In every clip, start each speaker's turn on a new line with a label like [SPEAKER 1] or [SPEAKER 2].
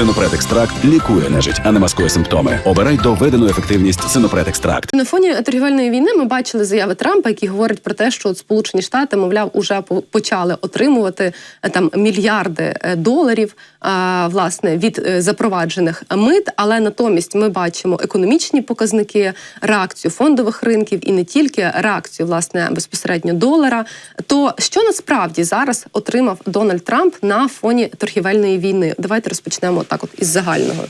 [SPEAKER 1] Синопред екстракт лікує нежить, а не маскує симптоми. Обирай доведену ефективність Синопред екстракт.
[SPEAKER 2] На фоні торгівельної війни ми бачили заяви Трампа, які говорять про те, що от Сполучені Штати, мовляв, уже почали отримувати е, там мільярди е, доларів власне від е, запроваджених мит. Але натомість ми бачимо економічні показники, реакцію фондових ринків і не тільки реакцію власне безпосередньо долара. То що насправді зараз отримав Дональд Трамп на фоні торгівельної війни? Давайте розпочнемо так, от із загального.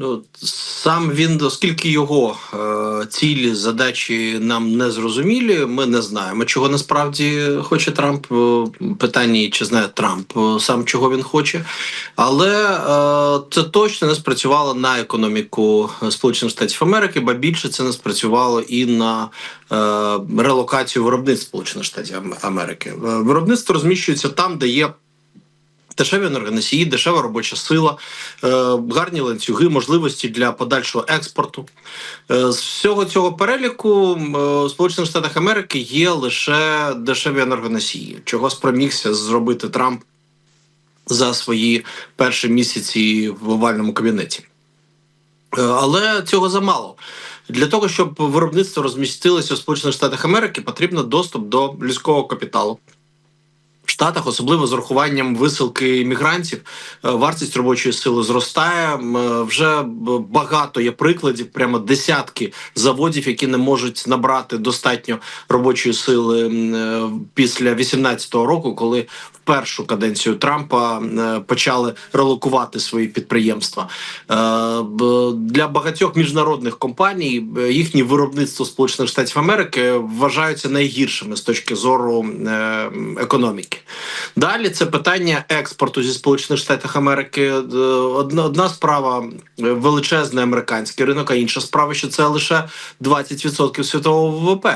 [SPEAKER 3] Ну, сам він, оскільки його е, цілі, задачі нам не зрозумілі, ми не знаємо, чого насправді хоче Трамп. Е, Питання, чи знає Трамп е, сам чого він хоче. Але е, це точно не спрацювало на економіку Сполучених Штатів Америки, ба більше це не спрацювало і на е, релокацію виробництва Сполучених Штатів Америки. Е, Виробництво розміщується там, де є дешеві енергоносії, дешева робоча сила, е, гарні ланцюги, можливості для подальшого експорту. Е, з всього цього переліку е, в Сполучених Штатах Америки є лише дешеві енергоносії, чого спромігся зробити Трамп за свої перші місяці в овальному кабінеті. Але цього замало. Для того, щоб виробництво розмістилося в Сполучених Штатах Америки, потрібно доступ до людського капіталу. Штатах, особливо з урахуванням висилки мігрантів, е, вартість робочої сили зростає. Е, Вже багато є прикладів, прямо десятки заводів, які не можуть набрати достатньо робочої сили е, після 18-го року, коли в першу каденцію Трампа почали релокувати свої підприємства. Для багатьох міжнародних компаній їхні виробництво Сполучених Штатів Америки вважаються найгіршими з точки зору е, економіки. Далі це питання експорту зі Сполучених Штатів Америки. Е, Одна, одна справа е, величезний американський ринок, а інша справа, що це лише 20% світового ВВП.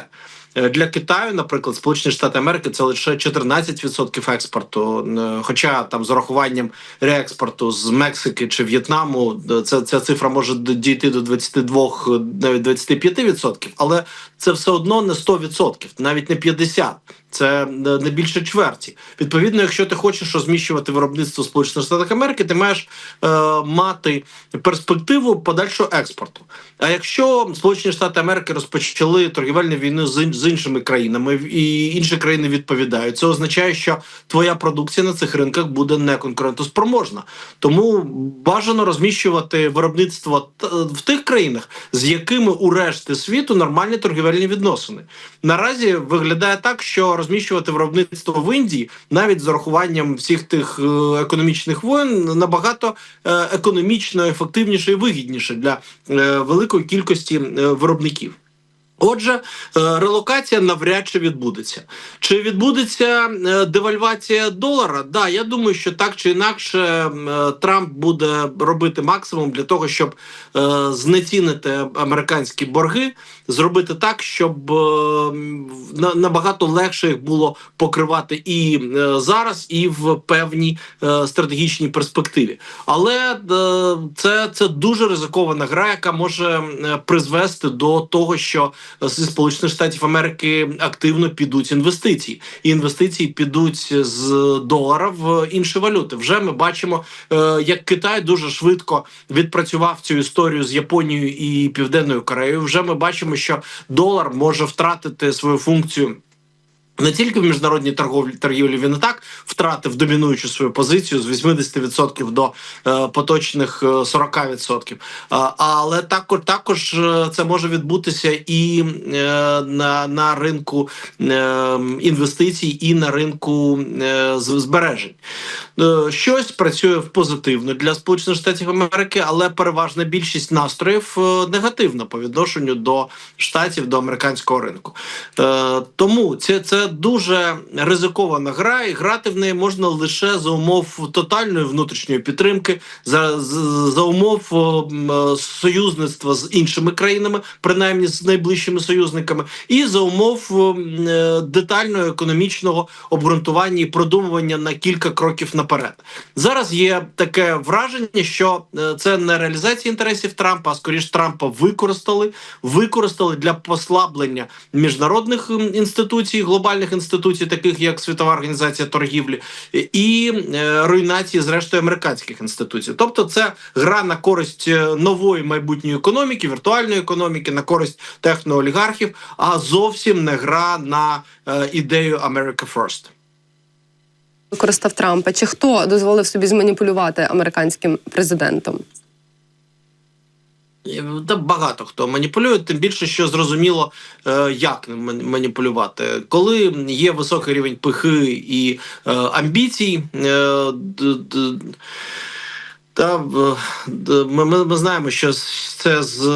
[SPEAKER 3] Е, Для Китаю, наприклад, Сполучені Штати Америки це лише 14% експорту. Хоча там з урахуванням реекспорту з Мексики чи В'єтнаму це ця цифра може дійти до 22, е, навіть 25%, але це все одно не 100%, навіть не 50%. Це е, не більше чверті. Відповідно, якщо ти хочеш розміщувати виробництво Сполучених Штатах Америки, ти маєш е, мати перспективу подальшого експорту. А якщо Сполучені Штати Америки розпочали торгівельну війну з, з іншими країнами, і інші країни відповідають, це означає, що твоя продукція на цих ринках буде неконкурентоспроможна. Тому бажано розміщувати виробництво т- в тих країнах, з якими у решти світу нормальні торгівельні відносини. Наразі виглядає так, що розміщувати виробництво в Індії навіть з урахуванням всіх тих е, економічних воєн набагато е, економічно ефективніше і вигідніше для е, великої кількості виробників. Отже, релокація навряд чи відбудеться. Чи відбудеться девальвація долара? Да, я думаю, що так чи інакше Трамп буде робити максимум для того, щоб знецінити американські борги, зробити так, щоб е, набагато легше їх було покривати і е, зараз, і в певній е, стратегічній перспективі. Але це, це дуже ризикована гра, яка може призвести до того, що зі Сполучених Штатів Америки активно підуть інвестиції, і інвестиції підуть з долара в інші валюти. Вже ми бачимо, як Китай дуже швидко відпрацював цю історію з Японією і Південною Кореєю. Вже ми бачимо, що долар може втратити свою функцію. Не тільки в міжнародній торговлі торгівлі він і так втратив домінуючу свою позицію з 80% до е, поточних е, 40%. А, але також також е, це може відбутися і е, на, на ринку е, інвестицій, і на ринку е, збережень. Е, Щось працює позитивно для Сполучених Штатів Америки, але переважна більшість настроїв е, негативно по відношенню до штатів до американського ринку. Е, Тому це, це дуже ризикована гра, і грати в неї можна лише за умов тотальної внутрішньої підтримки, за, за, умов е, союзництва з іншими країнами, принаймні з найближчими союзниками, і за умов е, детального економічного обґрунтування і продумування на кілька кроків наперед. Зараз є таке враження, що е, це не реалізація інтересів Трампа, а скоріш Трампа використали, використали для послаблення міжнародних інституцій глобальних глобальних інституцій, таких як Світова організація торгівлі, і е, руйнації, зрештою, американських інституцій. Тобто, це гра на користь е, нової майбутньої економіки, віртуальної економіки, на користь техноолігархів, а зовсім не гра на е, ідею America First.
[SPEAKER 2] Використав Трампа. Чи хто дозволив собі зманіпулювати американським президентом?
[SPEAKER 3] Е, Та багато хто маніпулює, тим більше, що зрозуміло, е, як маніпулювати. Коли є високий рівень пихи і е, амбіцій, та е, ми, ми, ми знаємо, що це з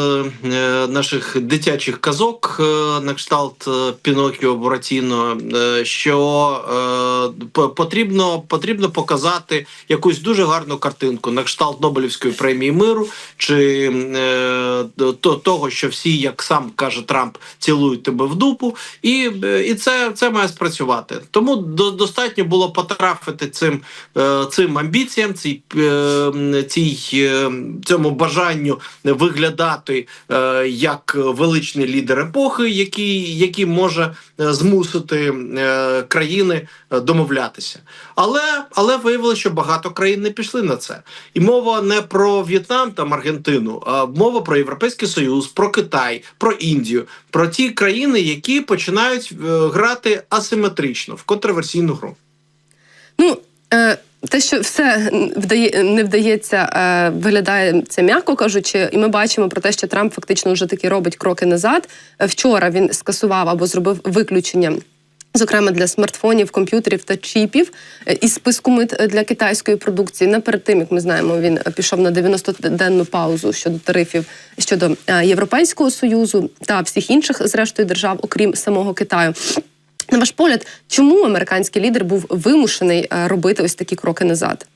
[SPEAKER 3] е, наших дитячих казок е, на кшталт е, Пінокіо Буратіно, е, що е, потрібно, потрібно показати якусь дуже гарну картинку на кшталт Нобелівської премії миру, чи е, то, того, що всі, як сам каже Трамп, цілують тебе в дупу, і, е, і це, це має спрацювати. Тому до, достатньо було потрафити цим, е, цим амбіціям, цій, е, цій, е, цьому бажанню виглядати е, як величний лідер епохи, який, який може е, змусити країни домовлятися. Але, але виявилося, що багато країн не пішли на це. І мова не про В'єтнам та Аргентину, а мова про Європейський Союз, про Китай, про Індію, про ті країни, які починають грати асиметрично в контроверсійну гру.
[SPEAKER 2] Ну е, те, що все вдає не вдається, е, виглядає це м'яко кажучи, і ми бачимо про те, що Трамп фактично вже таки робить кроки назад. Е, Вчора він скасував або зробив виключення. Зокрема, для смартфонів, комп'ютерів та чіпів е, із списку мит для китайської продукції. Не перед тим, як ми знаємо, він пішов на 90-денну паузу щодо тарифів щодо Європейського союзу та всіх інших, зрештою, держав, окрім самого Китаю. На ваш погляд, чому американський лідер був вимушений е, робити ось такі кроки назад?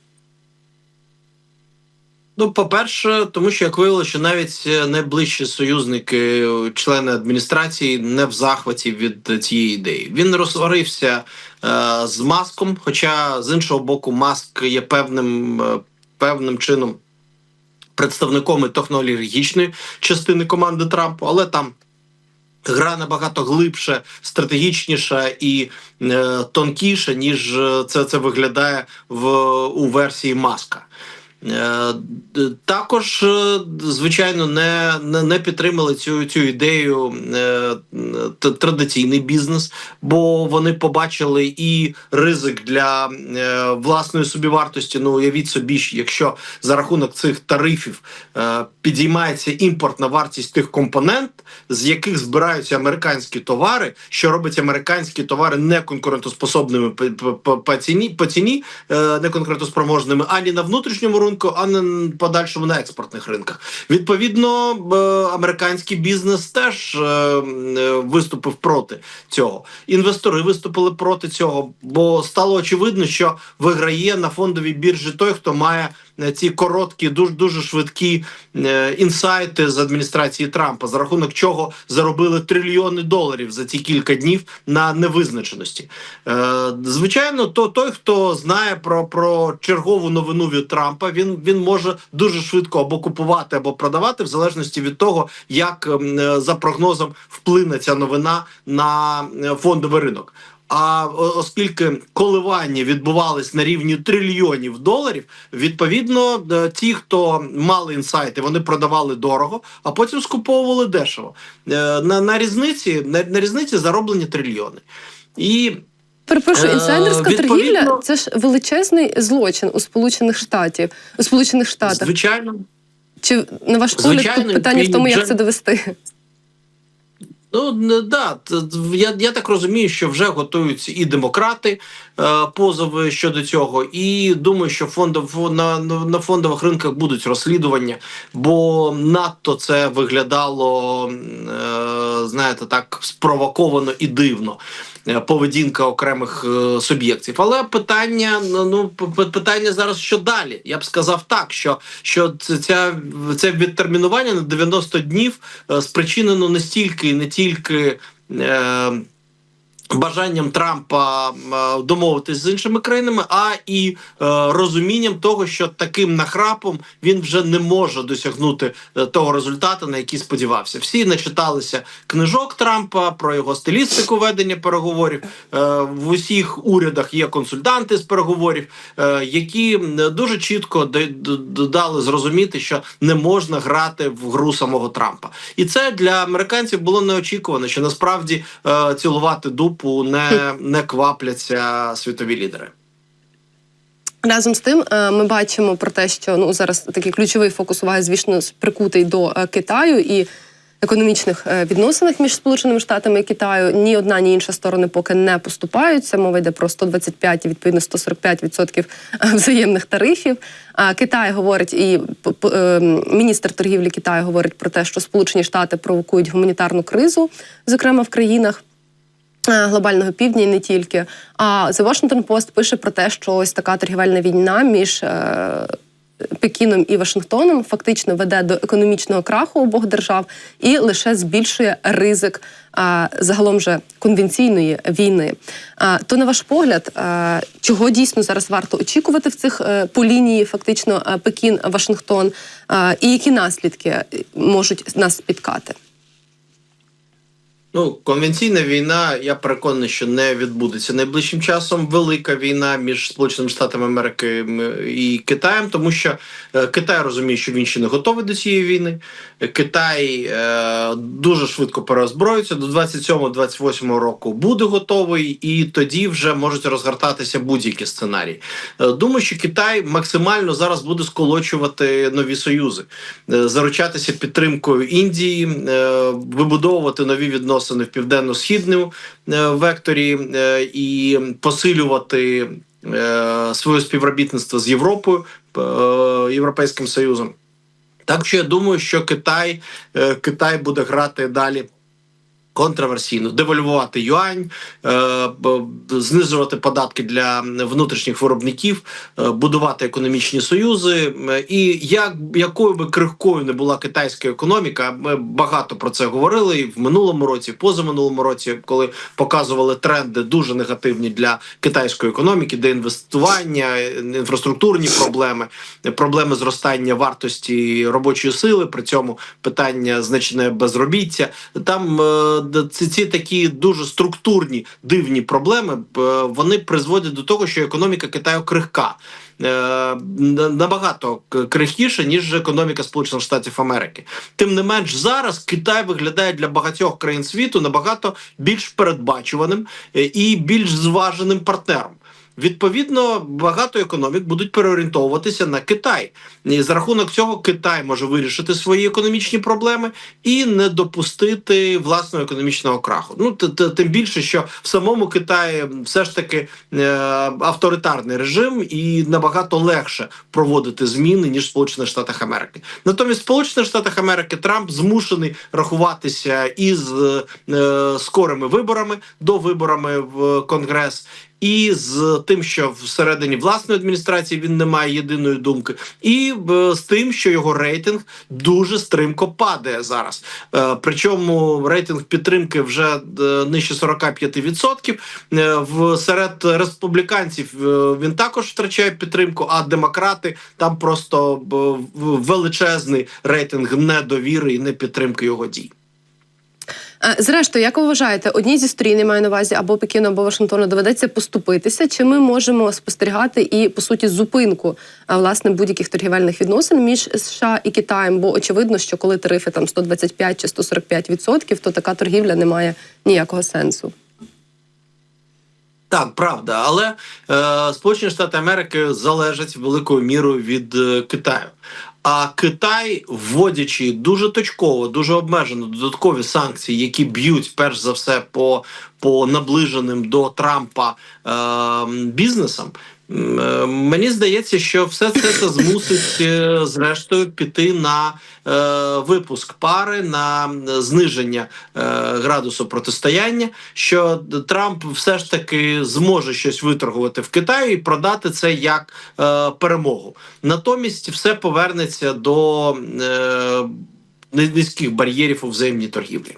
[SPEAKER 3] Ну, по-перше, тому що як виявилося, що навіть е, найближчі союзники, е, члени адміністрації, не в захваті від цієї ідеї. Він розсварився е, з маском, хоча з іншого боку, маск є певним, е, певним чином представником технологічної частини команди Трампа, але там. Гра набагато глибше, стратегічніша і е, тонкіша, ніж е, це, це виглядає в у версії маска. Е, Також, е, звичайно, не, не, підтримали цю, цю ідею е, традиційний бізнес, бо вони побачили і ризик для власної собівартості. Ну, уявіть собі, якщо за рахунок цих тарифів підіймається імпортна вартість тих компонент, з яких збираються американські товари, що робить американські товари неконкурентоспособними по, ціні, по ціні неконкурентоспроможними ані на внутрішньому ринку, ані не подальшому на експортних ринках. Відповідно, американський бізнес теж е, е, виступив проти цього. Інвестори виступили проти цього, бо стало очевидно, що виграє на фондовій біржі той, хто має ці короткі, дуже дуже швидкі е, інсайти з адміністрації Трампа, за рахунок чого заробили трильйони доларів за ці кілька днів на невизначеності. Е, звичайно, то той, хто знає про, про чергову новину від Трампа, він, він може дуже швидко або купувати, або продавати, в залежності від того, як ем, е, за прогнозом вплине ця новина на е, фондовий ринок. А оскільки коливання відбувались на рівні трильйонів доларів, відповідно, е, ті, хто мали інсайти, вони продавали дорого, а потім скуповували дешево. Е, На, на різниці на, на різниці зароблені трильйони. І
[SPEAKER 2] Перепрошую,
[SPEAKER 3] Е,
[SPEAKER 2] інсайдерська
[SPEAKER 3] відповідно-
[SPEAKER 2] торгівля це ж величезний злочин у Сполучених Штатів у Сполучених Штатах.
[SPEAKER 3] звичайно,
[SPEAKER 2] Чи на ваш погляд тут питання в тому, як це довести?
[SPEAKER 3] Ну да, я, я так розумію, що вже готуються і демократи е, позови щодо цього, і думаю, що фондов на, на фондових ринках будуть розслідування, бо надто це виглядало, е, знаєте, так спровоковано і дивно. е, Поведінка окремих е, суб'єктів, але питання ну, ну питання зараз що далі? Я б сказав так, що, що ця, це відтермінування на 90 днів е, спричинено не стільки не тільки. Е, Бажанням Трампа е, домовитись з іншими країнами, а і е, розумінням того, що таким нахрапом він вже не може досягнути е, того результату, на який сподівався. Всі начиталися книжок Трампа про його стилістику ведення переговорів. В усіх урядах є консультанти з переговорів, які дуже чітко д- д- д- дали зрозуміти, що не можна грати в гру самого Трампа. І це для американців було неочікувано, що насправді цілувати дупу не, не квапляться світові лідери.
[SPEAKER 2] Разом з тим, е, ми бачимо про те, що ну зараз такий ключовий фокус уваги, звісно, прикутий до е, Китаю і економічних е, відносинах між Сполученими Штатами і Китаю. Ні одна, ні інша сторони поки не поступаються. Мова йде про 125 і відповідно 145% взаємних тарифів. А Китай говорить, і міністр торгівлі Китаю говорить про те, що Сполучені Штати провокують гуманітарну кризу, зокрема в країнах. Глобального півдня і не тільки. А The Washington Post пише про те, що ось така торгівельна війна між е, Пекіном і Вашингтоном фактично веде до економічного краху обох держав і лише збільшує ризик е, загалом же конвенційної війни. Е, то на ваш погляд, чого дійсно зараз варто очікувати в цих е, по лінії, фактично Пекін, Вашингтон, і які наслідки можуть нас спіткати?
[SPEAKER 3] Ну, конвенційна війна, я переконаний, що не відбудеться найближчим часом. Велика війна між Сполученими Штатами Америки і Китаєм, тому що е, Китай розуміє, що він ще не готовий до цієї війни. Китай е, дуже швидко переозброїться. До 27-28 року буде готовий, і тоді вже можуть розгортатися будь-які сценарії. Е, думаю, що Китай максимально зараз буде сколочувати нові союзи, е, заручатися підтримкою Індії, е, вибудовувати нові відносини в південно-східному е, векторі е, і посилювати е, своє співробітництво з Європою, Європейським Союзом. Так що я думаю, що Китай, Китай буде грати далі. Контроверсійно девальвувати юань, е, знижувати податки для внутрішніх виробників, е, будувати економічні союзи. Е, І як якою би крихкою не була китайська економіка, ми багато про це говорили і в минулому році, і в позаминулому році, коли показували тренди дуже негативні для китайської економіки, де інвестування, інфраструктурні проблеми, проблеми зростання вартості робочої сили, при цьому питання значне безробіття. Там ці, ці такі дуже структурні дивні проблеми е, вони призводять до того, що економіка Китаю крихка. е, Набагато крихіше ніж економіка Сполучених Штатів Америки. Тим не менш, зараз Китай виглядає для багатьох країн світу набагато більш передбачуваним е, і більш зваженим партнером. Відповідно, багато економік будуть переорієнтовуватися на Китай. І за рахунок цього Китай може вирішити свої економічні проблеми і не допустити власного економічного краху. Ну тим більше, що в самому Китаї все ж таки е, авторитарний режим і набагато легше проводити зміни ніж в Сполучених Штатах Америки. Натомість в Сполучених Штатах Америки Трамп змушений рахуватися із е, скорими виборами до виборами в Конгрес. І з тим, що всередині власної адміністрації він не має єдиної думки, і е, з тим, що його рейтинг дуже стримко падає зараз. Е, Причому рейтинг підтримки вже е, нижче 45%. Е, В серед республіканців він також втрачає підтримку, а демократи там просто величезний рейтинг недовіри і непідтримки його дій.
[SPEAKER 2] Е, Зрештою, як ви вважаєте, одній зі сторін я маю на увазі або Пекіну, або Вашингтону доведеться поступитися, чи ми можемо спостерігати і по суті зупинку власне будь-яких торгівельних відносин між США і Китаєм? Бо очевидно, що коли тарифи там 125 чи 145 відсотків, то така торгівля не має ніякого сенсу.
[SPEAKER 3] Так, правда, але е, Сполучені Штати Америки залежать великою мірою від е, Китаю. А Китай, вводячи дуже точково, дуже обмежено додаткові санкції, які б'ють перш за все по, по наближеним до Трампа е, бізнесам. Е, Мені здається, що все це, це змусить е, зрештою піти на е, випуск пари, на зниження е, градусу протистояння. Що Трамп все ж таки зможе щось виторгувати в Китаї і продати це як е, перемогу. Натомість все повернеться до е, низьких бар'єрів у взаємній торгівлі.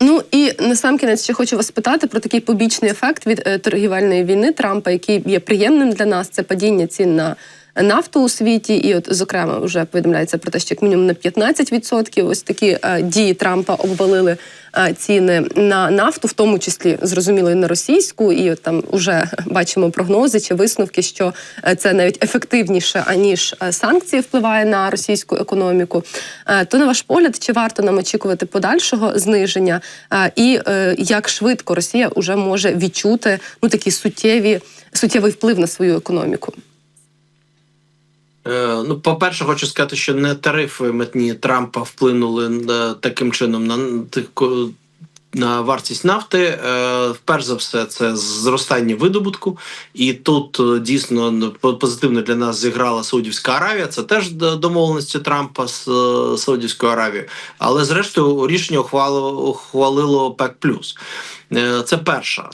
[SPEAKER 2] Ну і насамкінець ще хочу вас спитати про такий побічний ефект від е, торгівельної війни Трампа, який є приємним для нас. Це падіння цін на нафту у світі. І, от, зокрема, вже повідомляється про те, що як мінімум на 15% ось такі е, дії Трампа обвалили е, ціни на нафту, в тому числі зрозуміло і на російську. І от там вже бачимо прогнози чи висновки, що е, це навіть ефективніше аніж санкції впливає на російську економіку. То на ваш погляд, чи варто нам очікувати подальшого зниження, і як швидко Росія вже може відчути ну такі суттєві суттєвий вплив на свою економіку?
[SPEAKER 3] Е, Ну, по-перше, хочу сказати, що не тарифи митні Трампа вплинули е, таким чином на вартість нафти. Е, Перш за все, це зростання видобутку, і тут е, дійсно по- позитивно для нас зіграла Саудівська Аравія. Це теж домовленості Трампа з е, Саудівською Аравією. Але зрештою рішення ухвалило, ухвалило ОПЕК+. Е, Це перша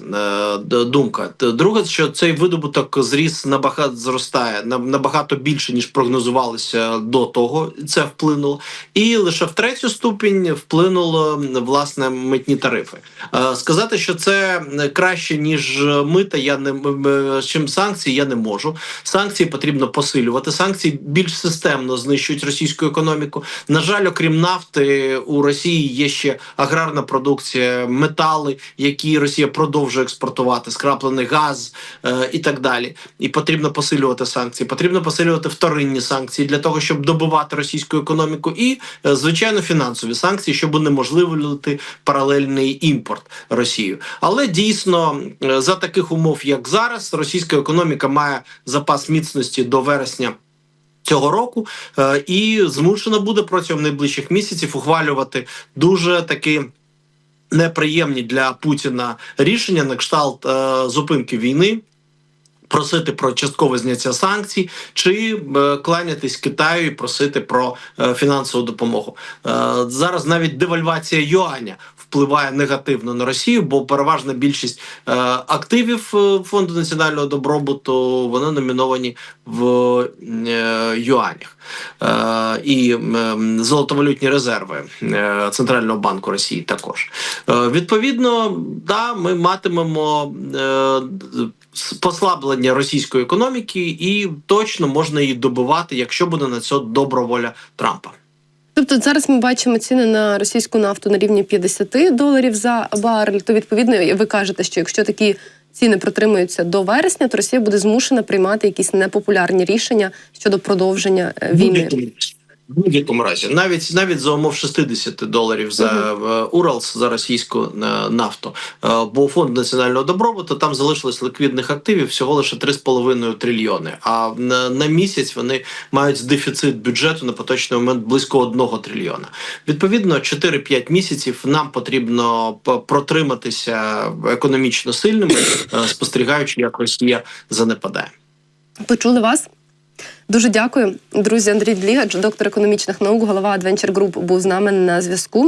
[SPEAKER 3] думка. Друге, що цей видобуток зріс набагато зростає на- набагато більше ніж прогнозувалося до того. Це вплинуло, і лише в третю ступінь вплинуло власне митні тарифи. Е, Сказати, що це краще ніж мита, я не чим санкції, я не можу. Санкції потрібно посилювати. Санкції більш системно знищують російську економіку. На жаль, окрім нафти, у Росії є ще аграрна продукція, метали, які Росія продовжує експортувати, скраплений газ е, і так далі. І потрібно посилювати санкції. Потрібно посилювати вторинні санкції для того, щоб добивати російську економіку, і е, звичайно фінансові санкції, щоб унеможливити паралельний імпорт Росію. Але дійсно е, за таких умов, як зараз, російська економіка має запас міцності до вересня. Цього року е, і змушена буде протягом найближчих місяців ухвалювати дуже таки неприємні для Путіна рішення на кшталт е, зупинки війни. Просити про часткове зняття санкцій чи е, кланятись Китаю і просити про е, фінансову допомогу. Е, зараз навіть девальвація юаня впливає негативно на Росію, бо переважна більшість е, активів е, фонду національного добробуту вони номіновані в е, юанях. І золотовалютні резерви Центрального банку Росії також. Відповідно, да, ми матимемо послаблення російської економіки, і точно можна її добивати, якщо буде на це добра воля Трампа.
[SPEAKER 2] Тобто зараз ми бачимо ціни на російську нафту на рівні 50 доларів за барель. То відповідно ви кажете, що якщо такі ціни протримуються до вересня, то Росія буде змушена приймати якісь непопулярні рішення щодо продовження е, війни.
[SPEAKER 3] Будь-якому разі. В будь-якому разі, навіть навіть за умов 60 доларів за е, Уралс за російську е, нафту, Е, бо фонд національного добробуту там залишилось ліквідних активів всього лише 3,5 трильйони. А на, на місяць вони мають дефіцит бюджету на поточний момент близько 1 трильйона. Відповідно, 4-5 місяців нам потрібно протриматися економічно сильними, спостерігаючи, як Росія занепадає.
[SPEAKER 2] Почули вас? Дуже дякую, друзі. Андрій Длігач, доктор економічних наук, голова Adventure Group, був з нами на зв'язку.